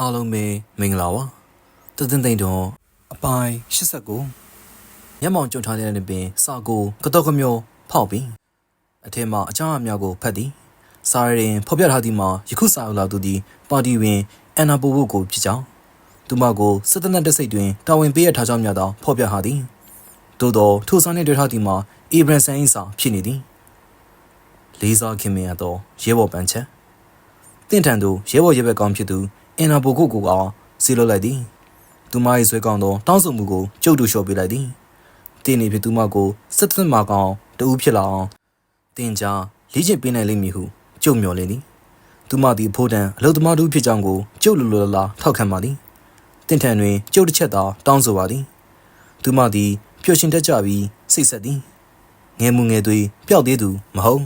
အားလုံးပဲမင်္ဂလာပါတသင်းသိန်းတော်အပိုင်း89မျက်မှောင်ကျွတ်ထားတဲ့နေပင်စာကိုကတော့ကမျိုးဖောက်ပြီးအထက်မှာအချမ်းအများကိုဖတ်သည်စာရရင်ဖော်ပြထားသည်မှာယခုစာအုပ်လာသူသည်ပါတီဝင်အန်နာပိုဘိုကိုဖြစ်ကြောင်းသူမကိုစစ်တပ်တစိတ်တွင်တာဝန်ပေးရထားကြောင်းများသောဖော်ပြထားသည်သို့သောထိုစာနှင့်တွေ့ထားသည်မှာအေဗရန်ဆန်၏စာဖြစ်နေသည်လေးစားခင်မင်ရသောရဲဘော်ပန်းချက်တင့်ထန်သူရဲဘော်ရဲဘက်ကောင်းဖြစ်သူ အင်နာဘိုကိုကိုကစီလွတ်လိုက်သည်သူမ၏ဆွဲကောင်းသောတောင်းဆိုမှုကိုကျုပ်တို့လျှော့ပေးလိုက်သည်တင်းနေဖြစ်သူမကိုစစ်သက်မှာကောင်းတဦးဖြစ်လာအောင်တင်ကြားလေ့ကျင့်ပေးနိုင်လိမ့်မည်ဟုကျုပ်မျှော်လင့်သည်သူမသည်အဖို့တန်အလုသမားတို့ဖြစ်ကြောင်းကိုကျုပ်လိုလိုလားလားထောက်ခံပါသည်တင့်ထန်တွင်ကျုပ်တစ်ချက်သာတောင်းဆိုပါသည်သူမသည်ပျော်ရွှင်တတ်ကြပြီးစိတ်ဆက်သည်ငယ်မှုငယ်သွေးပျောက်သေးသူမဟုတ်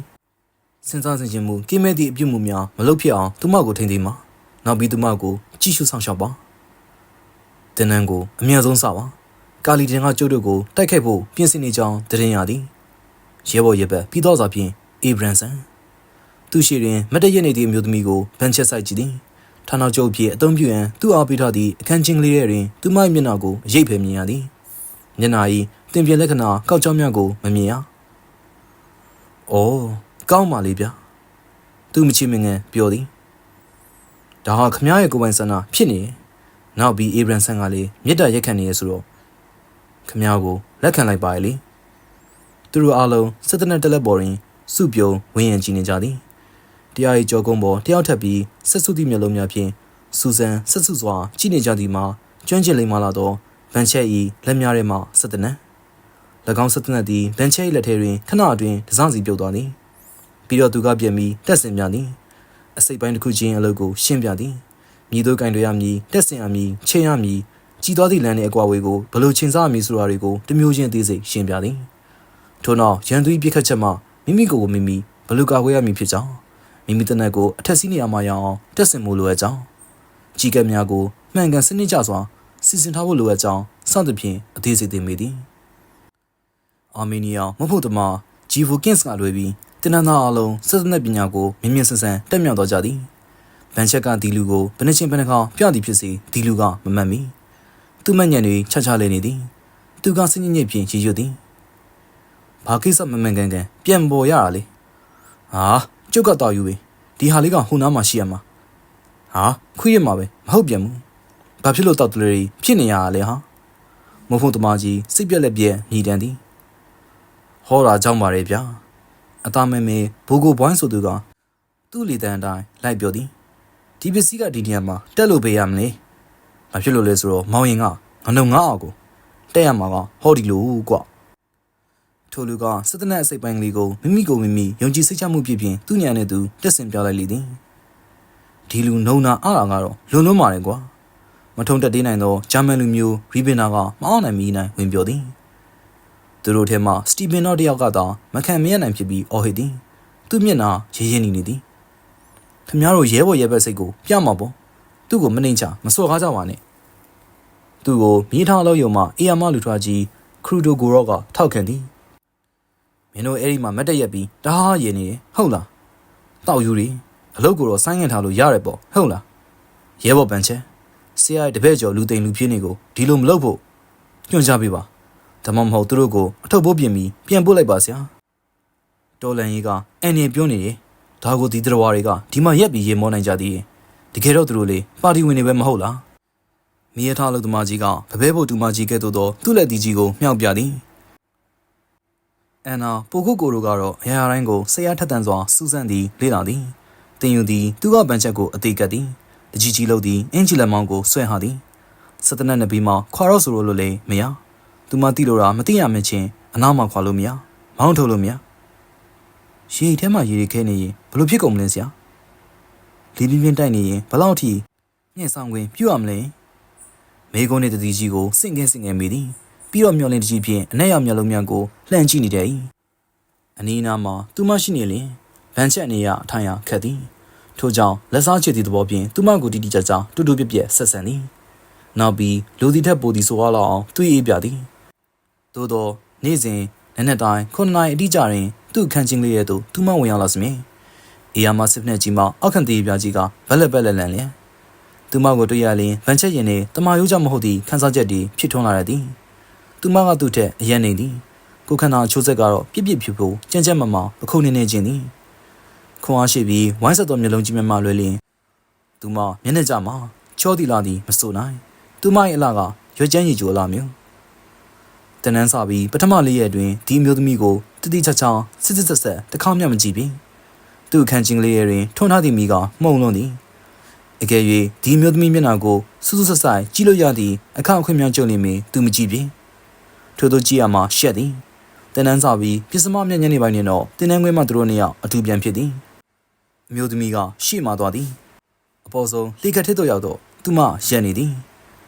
စဉ်းစားဆင်ခြင်မှုကိမဲ့သည့်အပြုမှုများမလုပ်ဖြစ်အောင်သူမကိုထိန်သိမ်းပါ နောက်ပြီးသူမကိုကြည့်ရှုဆောင်ရှောက်ပါတင်းနန်းကိုအမြတ်ဆုံးစပါကာလီတင်ကကျုပ်တို့ကိုတိုက်ခိုက်ဖို့ပြင်ဆင်နေကြောင်းတရင်ရသည်ရဲဘော်ရဲဘက်ပြီးတော့စွာဖြင့်အေဗရန်ဆန်သူရှိတွင်မတ်တရက်နေသည့်အမျိုးသမီးကိုဗန်ချက်ဆိုင်ကြည့်သည်ဌာနချုပ်ဖြစ်အုံပြရန်သူ့အားပေးထားသည့်အခန်းချင်းကလေးရဲ့တွင်သူမ၏မျက်နှာကိုအရိပ်ပဲမြင်ရသည်မျက်နှာ၏တင်ပြလက္ခဏာကောက်ကြောင်းများကိုမမြင်ရ။အော်ကောင်းပါလေဗျာ။သူမချစ်မငန်ပြောသည်။ ဒါဟာခမည်းရဲ့ကိုယ်ပိုင်ဆန္ဒဖြစ်နေတယ်။နောက်ပြီးအေဗရန်ဆန်ကလည်းမေတ္တာရက်ခံနေရဆိုတော့ခမည်းကိုလက်ခံလိုက်ပါလေ။သူတို့အားလုံးစစ်တနက်တက်လက်ပေါ်တွင်စုပြုံဝင်းရံကြည့်နေကြသည်။တရား၏ကြောကုန်းပေါ်တယောက်ထပ်ပြီးဆက်စုသည့်မျက်လုံးများဖြင့်စူဇန်ဆက်စုစွာကြည့်နေကြသည်မှာကျွမ်းကျင်လိမ့်မလာသောဗန်ချက်၏လက်များထဲမှစစ်တနက်၎င်းစစ်တနက်သည်ဗန်ချက်၏လက်ထဲတွင်ခဏအတွင်းတစစီပြုတ်သွားသည်ပြီးတော့သူကပြန်ပြီးတက်ဆင်ပြသည် အစိတ်ပိုင်းတစ်ခုချင်းအလုပ်ကိုရှင်းပြသည်မြည်သူကင်တွေရမည်တက်ဆင်ရမည်ချင်းရမည်ကြည်သွားသည့်လမ်းနှင့်အကွာဝေးကိုဘလို့ချင်းစားမည်ဆိုတာတွေကိုတမျိုးချင်းသိစိတ်ရှင်းပြသည်ထို့နောက်ရန်သူ၏ပြစ်ခတ်ချက်မှမိမိကိုယ်ကိုမိမိဘလို့ကာကွယ်ရမည်ဖြစ်ကြောင်းမိမိတနက်ကိုအထက်စီးနေရမှရအောင်တက်ဆင်မှုလိုအပ်ကြောင်းကြီးကပ်များကိုမှန်ကန်စနစ်ကျစွာစီစဉ်ထားဖို့လိုအပ်ကြောင်းစသဖြင့်အသေးစိတ်သိမိသည်အာမေးနီးယားမဟုတ်တမဂျီဗူကင်းစ်ကလွယ်ပြီး တင်နန်းသားအလုံးစစ်စနက်ပညာကိုမြင်မြင်ဆန်ဆန်တက်မြောက်တော့ကြသည်ဗန်ချက်ကဒီလူကိုဘယ်နှချင်းဘယ်နှကောင်ပြသည်ဖြစ်စေဒီလူကမမှတ်မီသူ့မညံတွေချာချာလဲနေသည်သူကစညစ်ညစ်ဖြင့်ရည်ရွတ်သည်ဘာကိစ္စမမှန်ကန်ကန်ပြန်ပေါ်ရတာလေဟာကျုပ်ကတော့ယူပဲဒီဟာလေးကဟိုနားမှာရှိရမှာဟာခွေးရမှာပဲမဟုတ်ပြန်ဘူးဘာဖြစ်လို့တောက်တလေဖြစ်နေရတာလဲဟာမဟုတ်တမကြီးစိတ်ပြက်လက်ပြက်ညီတန်သည်ဟောတာကြောင့်ပါလေဗျာ အသားမဲမဲဘူကိုဘွိုင်းဆိုသူကသူ့လီတန်အတိုင်းလိုက်ပြောသည်ဒီပစ္စည်းကဒီနေရာမှာတက်လို့ပေးရမလဲမဖြစ်လို့လဲဆိုတော့မောင်ရင်ကငနှုံငါအောင်ကိုတက်ရမှာကဟောဒီလိုကွထိုလူကစစ်တနက်အစိပ်ပိုင်းကလေးကိုမိမိကိုမိမိယုံကြည်စိတ်ချမှုဖြစ်ဖြင့်သူ့ညာနဲ့သူတက်ဆင်ပြလိုက်လေသည်ဒီလူနှုံနာအားတာကတော့လွန်လွန်းပါတယ်ကွာမထုံတက်သေးနိုင်သောဂျာမန်လူမျိုးရီဘင်နာကမအောင်နိုင်မီနိုင်ဝင်ပြောသည် သူတို့ထဲမှစတီဗင်တော့တယောက်ကသာမခံမရနိုင်ဖြစ်ပြီးအော်ဟစ်သည်သူ့မျက်နှာရေးရင်းနေနေသည်ခမည်းတော်ရဲဘော်ရဲဘက်စိတ်ကိုပြမှာပေါ့သူ့ကိုမနှိမ်ချမစော်ကားကြပါနဲ့သူ့ကိုမြေထားလို့ယုံမှအေယာမလူထွားကြီးခရူဒိုဂိုရော့ကထောက်ခံသည်မင်းတို့အဲ့ဒီမှာမတ်တက်ရက်ပြီးတဟားရည်နေတယ်ဟုတ်လားတောက်ယူရီအလုပ်ကိုတော့ဆိုင်းငံ့ထားလို့ရတယ်ပေါ့ဟုတ်လားရဲဘော်ပန်ချဲဆရာတပည့်ကျော်လူသိမ်လူပြင်းနေကိုဒီလိုမလုပ်ဖို့ညွှန်ကြားပေးပါ ဒါမှမဟုတ်သူတို့ကိုအထုပ်ပိုးပြင်ပြီးပြန်ပို့လိုက်ပါဆရာတော်လန်ကြီးကအန်နေပြောနေတယ်ဒါကိုဒီတော်ဝါတွေကဒီမှာရက်ပြီးရေမောနိုင်ကြသေးတယ်တကယ်တော့သူတို့လေပါတီဝင်တွေပဲမဟုတ်လားမိရထားလို့တမကြီးကဗပဲဖို့တူမကြီးကဲ့သို့သောသူ့လက်တီကြီးကိုမြှောက်ပြသည်အန်နာပိုခုကိုတို့ကတော့အရာတိုင်းကိုဆရာထက်တန်စွာစူးစမ်းသည်လေ့လာသည်တင်ယူသည်သူကပန်ချက်ကိုအသေးကပ်သည်တကြီးကြီးလုပ်သည်အင်ဂျီလက်မောင်းကိုဆွဲဟာသည်စတနက်နဘီမှာခွာတော့ဆိုလို့လေမရ သူမတိလို့တာမသိရမချင်းအနားမှာခွာလို့မရမောင်းထုတ်လို့မရရေထဲမှာရေတွေခဲနေရင်ဘလို့ဖြစ်ကုန်မလဲဆရာလီပြင်းပြင်းတိုက်နေရင်ဘလောက်ထိညှင့်ဆောင်ခွင့်ပြုရမလဲမေကုန်းနဲ့တတိကြီးကိုစင့်ကဲစင့်ကဲမိသည်ပြီးတော့မျောလင်းတကြီးဖြင့်အနက်ရောက်မျက်လုံးများကိုလှမ်းကြည့်နေတယ်အနီးနားမှာသူမရှိနေလင်ဗန်ချက်နေရအထိုင်ရခက်သည်ထို့ကြောင့်လက်စားချေသည့်သဘောဖြင့်သူမကိုတီတီကြကြတူတူပြက်ပြက်ဆက်ဆံသည်နောက်ပြီးလူသည်ထက်ပိုသည်ဆိုရလောက်အောင်သူ့အေးပြသည် သို့သောနေ့စဉ်နက်နက်တိုင်းခုနှစ်နာရီအတိအကျတွင်သူ့ခန်းချင်းလေးရဲ့သို့သူမဝင်ရောက်လာစမြင်အေယာမစစ်ဖက်ကြီးမှအောက်ခံသေးပြကြီးကဘက်လက်ဘက်လက်လန်လျက်သူမကိုတွေ့ရလျင်ဗန်ချက်ရင်နဲ့တမာရိုးကြောင့်မဟုတ်သည့်ခန်းစားချက်တွေဖြစ်ထွန်းလာရသည်သူမကသူ့ထက်အယံနေသည်ကိုခန္ဓာချိုးဆက်ကတော့ပြစ်ပြစ်ဖြူဖြူကြမ်းကြမ်းမမအခုနေနေခြင်းသည်ခွန်အားရှိပြီးဝိုင်းဆက်သောမျိုးလုံးကြီးမြမလွယ်လျင်သူမမျက်နှာကြမှာချောသီလာသည်မစိုးနိုင်သူမ၏အလားကရွက်ချမ်းရည်ကြိုအလားမျိုး တနန်းစာပြီးပထမလေးရက်အတွင်းဒီမျိုးသမီးကိုတတိချာချာစစ်စစ်ဆက်ဆက်တစ်ခါမှမကြည့်ပြီးသူ့အခန်းချင်းကလေးရဲ့တွင်ထွန်းထားသည့်မိကမှုံလွန်းသည်အကယ်၍ဒီမျိုးသမီးမျက်နှာကိုစူးစူးဆက်ဆိုင်ကြည့်လို့ရသည့်အခအခွင့်များကြုံနေမည်သူမကြည့်ပြင်ထို့သောကြည့်ရမှာရှက်သည်တနန်းစာပြီးပြစ်စမမျက်ညနေပိုင်းတွင်တော့တင်းနှန်းခွဲမှသူတို့နှစ်ယောက်အတူပြန်ဖြစ်သည်အမျိုးသမီးကရှေ့မှသွားသည်အပေါ်ဆုံးလှေကထစ်တို့ရောက်တော့သူမရက်နေသည်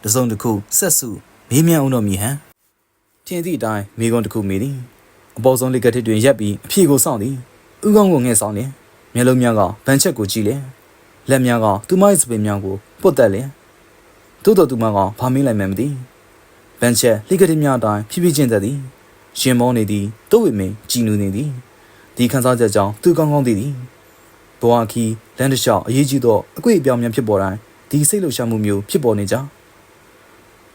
တစုံတစ်ခုဆက်စုမေးမြန်းအောင်တော့မြည်ဟန် ထင်သည့်အတိုင်းမိကုံတစ်ခုမိသည်အပေါ်ဆုံးလှေကထစ်တွင်ရက်ပြီးအဖြေကိုစောင့်သည်ဥကောင်းကိုငှဲ့ဆောင်လျင်မျက်လုံးများကဗန်ချက်ကိုကြည့်လျင်လက်များကသူမ၏စပင်များကိုပုတ်တက်လျင်သို့တော်သူမကဘာမင်းလိုက်မှန်းမသိဗန်ချက်လှေကထစ်များအတိုင်းဖြည်းဖြည်းချင်းသက်သည်ရှင်မောနေသည်တို့ဝိမင်းကြည်နူနေသည်ဒီခန်းစားချက်ကြောင့်သူကောင်းကောင်းသိသည်ဘဝခီလမ်းတစ်လျှောက်အရေးကြီးသောအကွေ့အပြောင်းများဖြစ်ပေါ်တိုင်းဒီစိတ်လှုပ်ရှားမှုမျိုးဖြစ်ပေါ်နေကြ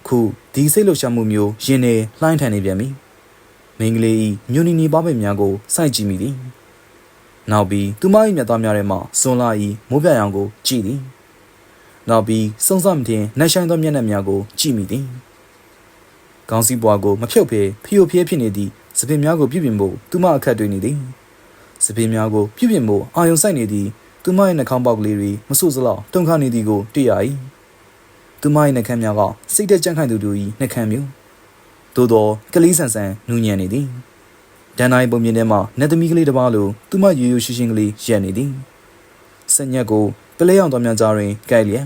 ခုဒီစိတ်လှုပ်ရှားမှုမျိုးရင်နေလှိုင်းထန်နေပြန်ပြီမင်းကလေးဤမြူနီနီပါပဲများကိုစိုက်ကြည့်မိသည်နောက်ပြီးသူမ၏မျက်သားများထဲမှစွန်လာ၏မိုးပြရောင်ကိုကြည့်သည်နောက်ပြီးစုံစမ်းမတင်နှက်ဆိုင်သောမျက်နှာများကိုကြည့်မိသည်ကောင်းစီပွားကိုမဖြုတ်ဖေဖီယိုဖျဲဖြစ်နေသည့်စပင်များကိုပြုပြင်ဖို့သူမအခက်တွေ့နေသည်စပင်များကိုပြုပြင်ဖို့အာယုံဆိုင်နေသည့်သူမ၏နှာခေါင်းပေါက်ကလေးတွေမဆူစလောက်တုန်ခါနေသည်ကိုတွေ့ရ၏ သူမ၏နှာခမ်းများကစိတ်သက်ကြံ့ခိုင်သူတို့၏နှာခမ်းမျိုးသို့သောကလေးဆန်ဆန်နူးညံ့နေသည်ဒန်နိုင်ပုံမြင်ထဲမှနတ်သမီးကလေးတစ်ပါးလိုသူမရိုးရိုးရှင်းရှင်းကလေးရက်နေသည်စက်ညက်ကိုပလဲအောင်တော်များကြားတွင်ကြိုက်လျက်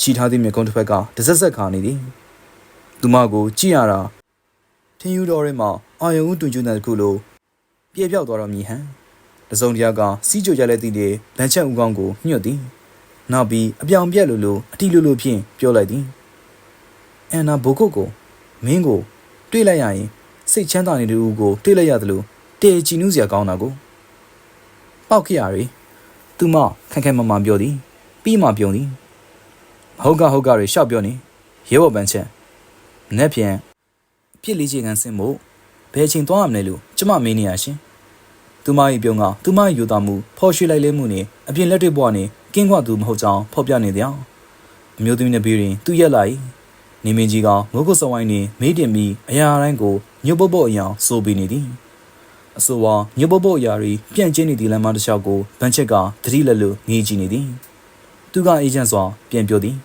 ချီထားသည့်မြေကုန်းတစ်ဖက်ကတစက်ဆက်ခါနေသည်သူမကိုကြည့်ရတာထင်းယူတော်ထဲမှအာယုံဦးတွင်ကျွန်းတဲ့တစ်ခုလိုပြည့်ပြောက်သွားတော်မူဟန်တစုံတရာကစီးကြိုကြလဲသည့်လေလမ်းချက်ဦးကောင်းကိုညှွတ်သည် နောက်ပြီးအပြောင်ပြက်လိုလိုအတီလိုလိုဖြင့်ပြောလိုက်သည်အန်နာဘိုကုတ်ကိုမင်းကို တွေ့လိုက်ရရင်စိတ်ချမ်းသာနေတဲ့ဦးကိုတွေ့လိုက်ရသလိုတေချီနူးစရာကောင်းတာကိုပောက်ခရရီသူမခက်ခဲမမပြောသည် ပြီးမှပြုံသည်ဟုတ်ကဟုတ်ကရီရှောက်ပြောနေရဲဘော်ပန်းချက်နက်ပြန်ပြစ်လေးချေကန်ဆင်းဖို့ဘယ်ချိန်သွားရမလဲလို့ကျမမေးနေရရှင် သူမ၏ပြုံးကသူမ၏ယူသားမှုဖော်ရွှေလိုက်လဲမှုနဲ့အပြင်လက်တွေ့ဘဝနဲ့ကင်းကွာသူမဟုတ်ကြောင်းဖော်ပြနေတဲ့အမျိုးသမီးနဲ့ပြီးရင်သူရက်လိုက်နေမင်းကြီးကမိုးကုတ်စဝိုင်းနေမေးတင်ပြီးအရာတိုင်းကိုညုတ်ပုတ်ပုတ်အယောင်စိုးပြီးနေသည်အဆိုပါညုတ်ပုတ်ပုတ်အရာတွေပြန့်ကျင်းနေသည့်လမ်းမတစ်လျှောက်ကိုဗန်ချက်ကသတိလက်လို့ငေးကြည့်နေသည်သူကအေဂျင့်စွာပြန်ပြောသည်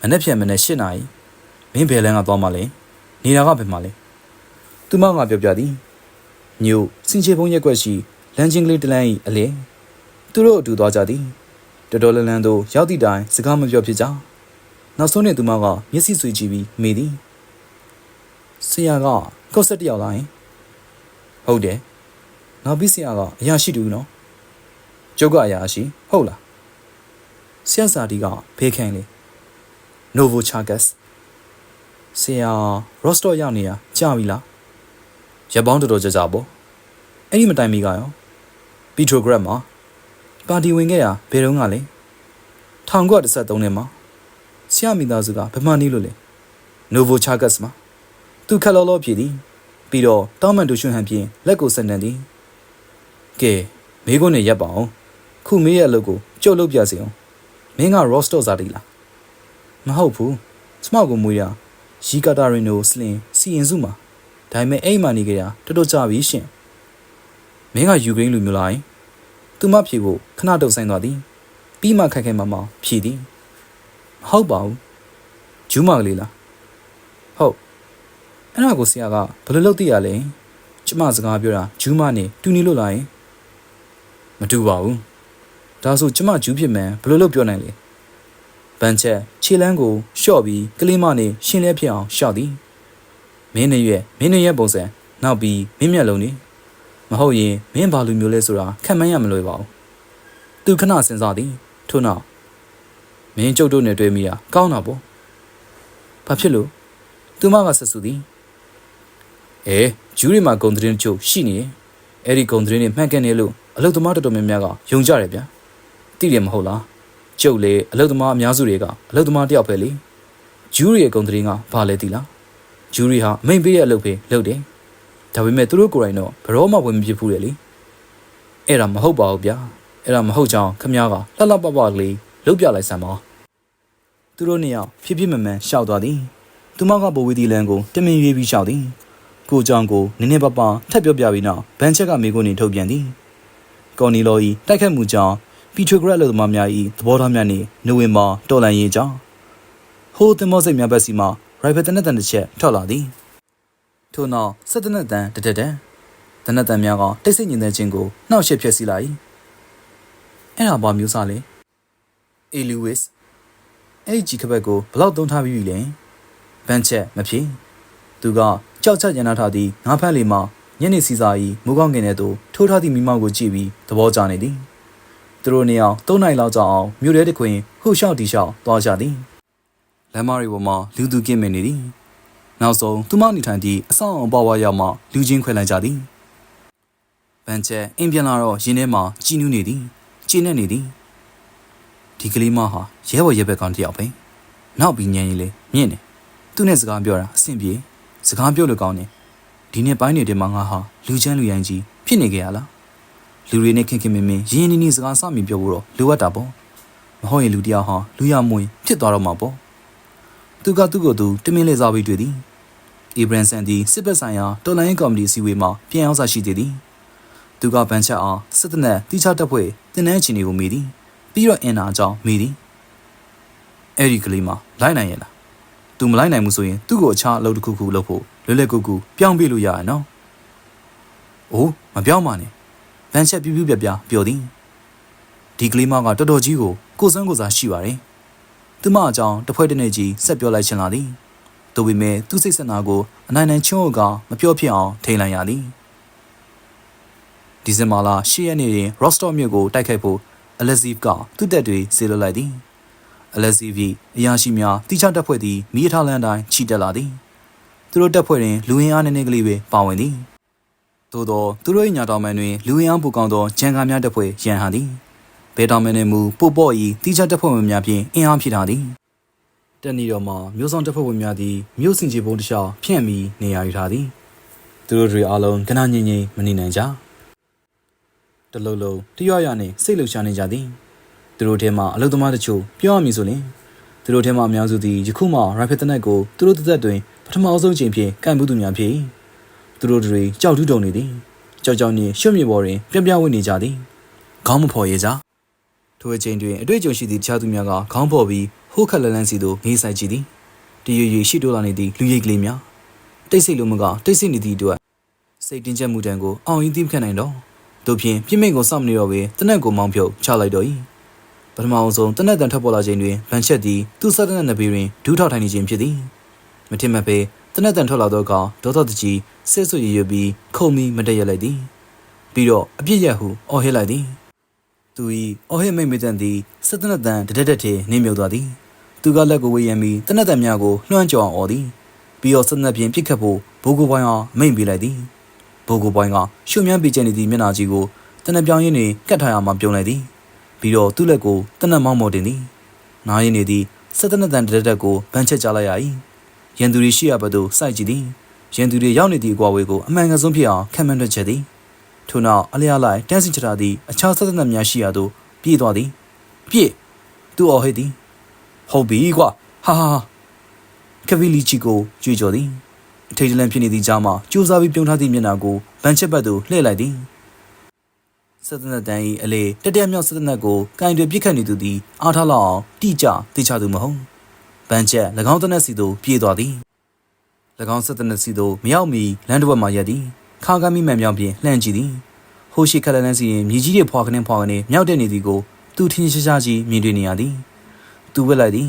မနေ့ဖြန်မနေ့၈နာရီမင်းဘယ်လန်းကသွားမှလဲနေတာကဘယ်မှာလဲသူမကပြောပြသည် ညို့စင်ချေဖုံးရက်ွက်ရှိလမ်းချင်းကလေးတလန်း၏အလဲသူတို့အတူသွားကြသည်တော်တော်လန်းလန်းတို့ရောက်သည့်တိုင်စကားမပြောဖြစ်ကြနောက်ဆုံးနဲ့သူမကမျက်စိဆွေးကြည့်ပြီးမေးသည်ဆရာကကော့ဆက်တယောက်လားဟင်ဟုတ်တယ်နောက်ပြီးဆရာကအရာရှိတူနော်ကျုပ်ကအရာရှိဟုတ်လားဆရာစာဒီကဖေးခိုင်းလေ Novo Chagas ဆရာရော့စတော့ရောက်နေတာကြာပြီလား ရက်ပေါင်းတော်တော်ကြာကြာပေါ့အဲ့ဒီမတိုင်မီကရောပီထရိုဂရက်မှာပါတီဝင်ခဲ့ရဘယ်တော့ကလဲ1913နဲ့မှာဆရာမိသားစုကဘယ်မှနေလို့လဲ Novo Chagas မှာသူခက်လောလောဖြစ်သည်ပြီးတော့တောင်းမန်တို့ရွှန်ဟန်ဖြင့်လက်ကိုဆက်နံသည်ကဲမေးခွန်းနဲ့ရပ်ပါအောင်ခုမေးရအလုပ်ကိုကြုတ်လုပ်ပြစီအောင်မင်းက roster စားတီလားမဟုတ်ဘူးစမောက်ကိုမွေးရရီကာတာရင်နိုစလင်စီရင်စုမှာ ဒါပေမဲ့အိမ်မှာနေကြတာတော်တော်ကြာပြီရှင်မင်းကယူကရိန်းလူမျိုးလားသူမဖြေဖို့ခဏတုတ်ဆိုင်သွားသည်ပြီးမှခက်ခဲမမဖြေသည်မဟုတ်ပါဘူးဂျူးမကလေးလားဟုတ်အဲ့ဒါကိုဆရာကဘယ်လိုလုပ်သိရလဲကျမစကားပြောတာဂျူးမနဲ့တူနေလို့လားယင်မတူပါဘူးဒါဆိုကျမဂျူးဖြစ်မှန်ဘယ်လိုလုပ်ပြောနိုင်လဲဗန်ချက်ခြေလန်းကိုရှော့ပြီးကလေးမနဲ့ရှင်းလဲဖြစ်အောင်ရှော့သည် မင်းနဲ့ရွက်မင်းနဲ့ရွက်ပုံစံနောက်ပြီးမင်းမျက်လုံးနေမဟုတ်ရင်မင်းဘာလူမျိုးလဲဆိုတာခံမှန်းရမလွယ်ပါဘူးသူခဏစဉ်းစားသည်ထို့နောက်မင်းကျုပ်တို့နဲ့တွေ့မိတာကောင်းတာပေါ့ဘာဖြစ်လို့သူမကဆက်ဆူသည်အဲဂျူးတွေမှာဂုံသတင်းချို့ရှိနေတယ်အဲ့ဒီဂုံသတင်းတွေမှန်ကန်တယ်လို့အလုပ်သမားတော်တော်များများကယုံကြတယ်ဗျာသိတယ်မဟုတ်လားကျုပ်လေအလုသမားအများစုတွေကအလုသမားတယောက်ပဲလေဂျူရီရဲ့ဂုံတရင်ကဘာလဲသိလား ဂျူရီဟာအမိန်ပေးတဲ့အလုပ်ပဲလုပ်တယ်ဒါပေမဲ့သူတို့ကိုယ်တိုင်တော့ဘရောမှဝင်မဖြစ်ဘူးလေလေအဲ့ဒါမဟုတ်ပါဘူးဗျာအဲ့ဒါမဟုတ်ကြောင်းခမ ्या ကလှလှပပလေးလုတ်ပြလိုက်စမ်းပါသူတို့နှစ်ယောက်ဖြည်းဖြည်းမှန်မှန်ရှောက်သွားသည်သူမကဘဝီဒီလန်ကိုတမင်ရွေးပြီးရှောက်သည်ကိုကြောင့်ကိုနည်းနည်းပါးပါးထပ်ပြောပြပြီးနောက်ဘန်ချက်ကမိကိုနေထုတ်ပြန်သည်ကော်နီလိုဤတိုက်ခတ်မှုကြောင့်ပီထရိုဂရက်လို့သမားများဤသဘောထားများနှင့်နိုဝင်ဘာတော်လန်ရေးကြောင့်ဟိုးတင်မောစိတ်များဘက်စီမှ ရိုက်ဖယ်တနက်တန်တစ်ချက်ထွက်လာသည်ထို့နောက်ဆက်တနက်တန်တတက်တန်တနက်တန်များကတိတ်ဆိတ်ညင်တဲ့ခြင်းကိုနှောက်ရှက်ဖြစ်စီလာ၏အဲ့ဒါဘာမျိုးစားလဲအေလူဝစ်အဲ့ဒီကြီးခဘက်ကိုဘလောက်သုံးထားပြီးပြီလဲဘန်ချက်မဖြစ်သူကကြောက်ချက်ရန်နာထားသည့်ငါးဖက်လေးမှညနေစီစာဤမူကောင်းကင်ထဲသို့ထိုးထားသည့်မိမောက်ကိုကြည့်ပြီးသဘောကျနေသည်သူတို့နှစ်ယောက်၃နိုင်လောက်ကြာအောင်မြို့ထဲတစ်ခွင်ဟိုလျှောက်တီလျှောက်သွားကြသည် လမ်းမတွေပေါ်မှာလူသူကင်းမင်နေသည်နောက်ဆုံးသူမနေထိုင်သည့်အဆောင်အပေါ်ဝါရောက်မှလူချင်းခွဲလိုက်ကြသည်ဘန်ချက်အင်းပြန်လာတော့ရင်းထဲမှာကြည်နူးနေသည်ကျင်းနေနေသည်ဒီကလေးမဟာရဲဘော်ရဲဘက်ကောင်တစ်ယောက်ပဲနောက်ပြီးညံရင်လေမြင့်နေသူနဲ့စကားပြောတာအဆင်ပြေစကားပြောလို့ကောင်းတယ်ဒီနေ့ပိုင်းနေတဲ့မှာငါဟာလူချမ်းလူရိုင်းကြီးဖြစ်နေကြရလားလူတွေနဲ့ခင်ခင်မင်မင်ရင်းရင်းနှီးနှီးစကားစမြင်ပြောဖို့တော့လိုအပ်တာပေါ့မဟုတ်ရင်လူတယောက်ဟာလူရမွေဖြစ်သွားတော့မှာပေါ့ သူကသူ့ကိုယ်သူတမင်းလေးစားပြီးတွေ့သည်အီဘရန်ဆန်သည်စစ်ဘက်ဆိုင်ရာတော်လိုင်းကော်မတီအစည်းအဝေးမှာပြန်အောင်စာရှိသေးသည်သူကဗန်ချက်အောင်စစ်တပ်နဲ့တိချတပ်ဖွဲ့တင်တဲ့ချင်းတွေကိုမိသည်ပြီးတော့အင်နာအကြောင်းမိသည်အဲ့ဒီကလေးမလိုက်နိုင်ရဲ့လားသူမလိုက်နိုင်ဘူးဆိုရင်သူ့ကိုအခြားအလုပ်တစ်ခုခုလုပ်ဖို့လွယ်လွယ်ကူကူပြောင်းပြလို့ရရနော်။အိုးမပြောင်းပါနဲ့။ဗန်ချက်ပြူးပြူးပြပြပြောသည်။ဒီကလေးမကတော်တော်ကြီးကိုကိုစန်းကိုစားရှိပါတယ်။ သူမအကြောင်းတစ်ဖွဲ့တစ်နေကြီးဆက်ပြောလိုက်ချင်လာသည်။ဒါပေမဲ့သူ့စိတ်ဆက်နာကိုအနိုင်နိုင်ချုံးကမပြောဖြစ်အောင်ထိန်လိုက်ရသည်။ဒီဇင်ဘာလ10ရက်နေ့တွင် Rostov မြို့ကိုတိုက်ခိုက်ဖို့ Alexev ကသူ့တပ်တွေစေလွှတ်လိုက်သည်။ Alexev အရာရှိများတိကျတပ်ဖွဲ့သည်မိထားလန်တိုင်းချီတက်လာသည်။သူတို့တပ်ဖွဲ့တွင်လူဝင်အားနည်းနည်းကလေးပဲပါဝင်သည်။သို့သောသူတို့၏ညာတော်မန်တွင်လူဝင်အားပူကောင်းသောဂျန်ကာများတပ်ဖွဲ့ရန်ဟန်သည်။ ဘဲတော်မန်နှင့်မူပို့ပေါ့၏တိကျတပ်ဖွဲ့ဝင်များဖြင့်အင်အားဖြစ်ထားသည်။တက်နီတော်မှာမျိုးဆောင်တပ်ဖွဲ့ဝင်များသည်မြို့စင်ကြီးဘုံတစ်လျှောက်ဖြန့်ပြီးနေရာယူထားသည်။သူတို့တွေအားလုံးကနငြိမ်ငြိမ်မနေနိုင်ကြ။တလုံးလုံးတရွရနှင့်စိတ်လှုပ်ရှားနေကြသည်။သူတို့ထဲမှအလုသမားတချို့ပြောရမည်ဆိုရင်သူတို့ထဲမှအများစုသည်ယခုမှရိုင်ဖယ်တနက်ကိုသူတို့တစ်သက်တွင်ပထမအဆုံးချိန်ဖြင့်ကန့်မှုသူများဖြစ်သူတို့တွေကြောက်တူးတုံနေသည်ကြောက်ကြောက်နှင့်ရွှတ်မြေပေါ်တွင်ပြပြဝင့်နေကြသည်ခေါင်းမဖော်ရကြ ထိုအချိန်တွင်အတွေ့အကြုံရှိသည့်တခြားသူများကခေါင်းဖော်ပြီးဟိုးခက်လန်းလန်းစီသို့ငေးဆိုင်ကြည့်သည်တရွရွရှိတိုးလာနေသည့်လူရိတ်ကလေးများတိတ်ဆိတ်လိုမကတိတ်ဆိတ်နေသည့်အတွက်စိတ်တင်းကျပ်မှုတန်ကိုအောင်ရင်သိမခံနိုင်တော့တို့ဖြင့်ပြင်းမိန်ကိုစောင့်မနေတော့ဘဲတနက်ကိုမောင်းဖြုတ်ချလိုက်တော့၏ပထမအောင်ဆုံးတနက်တန်ထပ်ပေါ်လာခြင်းတွင်ဗန်ချက်သည်သူ့ဆက်တဲ့နဘေးတွင်ဒူးထောက်ထိုင်နေခြင်းဖြစ်သည်မထင်မှတ်ပဲတနက်တန်ထွက်လာသောအခါဒေါသတကြီးဆဲဆွေရရပြီးခုံပြီးမတည့်ရလိုက်သည်ပြီးတော့အပြစ်ရဟုအော်ဟစ်လိုက်သည် သူ၏အော်ဟစ်မိတ်မိတ်တန်သည်စက်တနက်တန်တတက်တက်ထဲနင်းမြုပ်သွားသည်သူကလက်ကိုဝေးရန်ပြီးတနက်တန်များကိုလွှမ်းကြော်အောင်အော်သည်ပြီးတော့စက်နက်ပြင်ပြစ်ခတ်ဖို့ဘိုးကိုပိုင်းအားမိန့်ပေးလိုက်သည်ဘိုးကိုပိုင်းကရှုံမြန်းပြကျနေသည့်မျက်နှာကြီးကိုတနက်ပြောင်းရင်းတွင်ကတ်ထားရမှပြုံးလိုက်သည်ပြီးတော့သူ့လက်ကိုတနက်မောင်းမော်တင်သည်နားရင်းနေသည့်စက်တနက်တန်တတက်တက်ကိုဗန်းချက်ကြလိုက်ရ၏ရန်သူတွေရှိရဘက်သို့စိုက်ကြည့်သည်ရန်သူတွေရောက်နေသည့်အကွာဝေးကိုအမှန်ကန်ဆုံးဖြစ်အောင်ခံမှန်းတွက်ချက်သည် ထို့နောက်အလျားလိုက်တန်းစီချတာသည့်အခြားဆက်သက်သက်များရှိရာသို့ပြေးသွားသည်ပြေးသူ့အော်ဟစ်သည်ဟုတ်ပြီကွာဟာဟာကဗီလီချီကိုကြွေကြော်သည်အထိတ်တလန့်ဖြစ်နေသည့်ကြားမှာကြိုးစားပြီးပြုံးထားသည့်မျက်နှာကိုဗန်ချက်ဘက်သို့လှည့်လိုက်သည်ဆက်သက်တန်၏အလေတက်တက်မြောက်ဆက်သက်ကိုကင်တွေပြစ်ခတ်နေသူသည်အားထားလောက်အောင်တိကျသိချသူမဟုတ်ဗန်ချက်၎င်းတနက်စီသို့ပြေးသွားသည်၎င်းဆက်တနက်စီသို့မရောက်မီလမ်းတစ်ဝက်မှရက်သည် ခါကမိမှန်ပြောင်းပြင်လှမ်းကြည့်သည်ဟိုရှိခက်လန်းလန်းစီရင်မြေကြီးတွေဖွာခင်းဖွာခင်းမြောက်တဲ့နေသည်ကိုသူထင်းရှားရှားကြီးမြင်တွေ့နေရသည်သူဝက်လိုက်သည်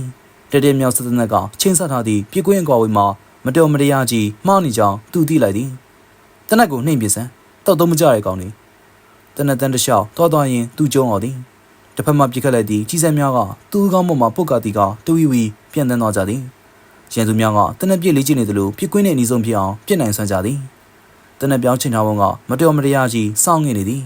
တက်တက်မြောက်ဆက်တနက်ကချင်းဆက်ထားသည့်ပြကွင်းကွာဝေးမှာမတော်မတရားကြီးမှားနေကြောင်းသူသိလိုက်သည်တနက်ကိုနှိမ်ပစ်စမ်းတောက်တော့မကြရကောင်နေတနက်တန်းတစ်လျှောက်တောသွားရင်သူကျုံတော်သည်တစ်ဖက်မှပြစ်ခတ်လိုက်သည့်ကြီးစံများကသူ့ကောင်းပေါ်မှာပုတ်ကတိကတူဝီဝီပြန်တန်းသွားကြသည်ရန်သူများကတနက်ပြစ်လေးကျနေသလိုပြစ်ကွင်းနဲ့အနီးဆုံးဖြစ်အောင်ပြစ်နိုင်ဆွမ်းကြသည် တနက်ပြောင်းချင်ထားပုံကမတော်မတရားကြီးစောင့်ငင်နေသည်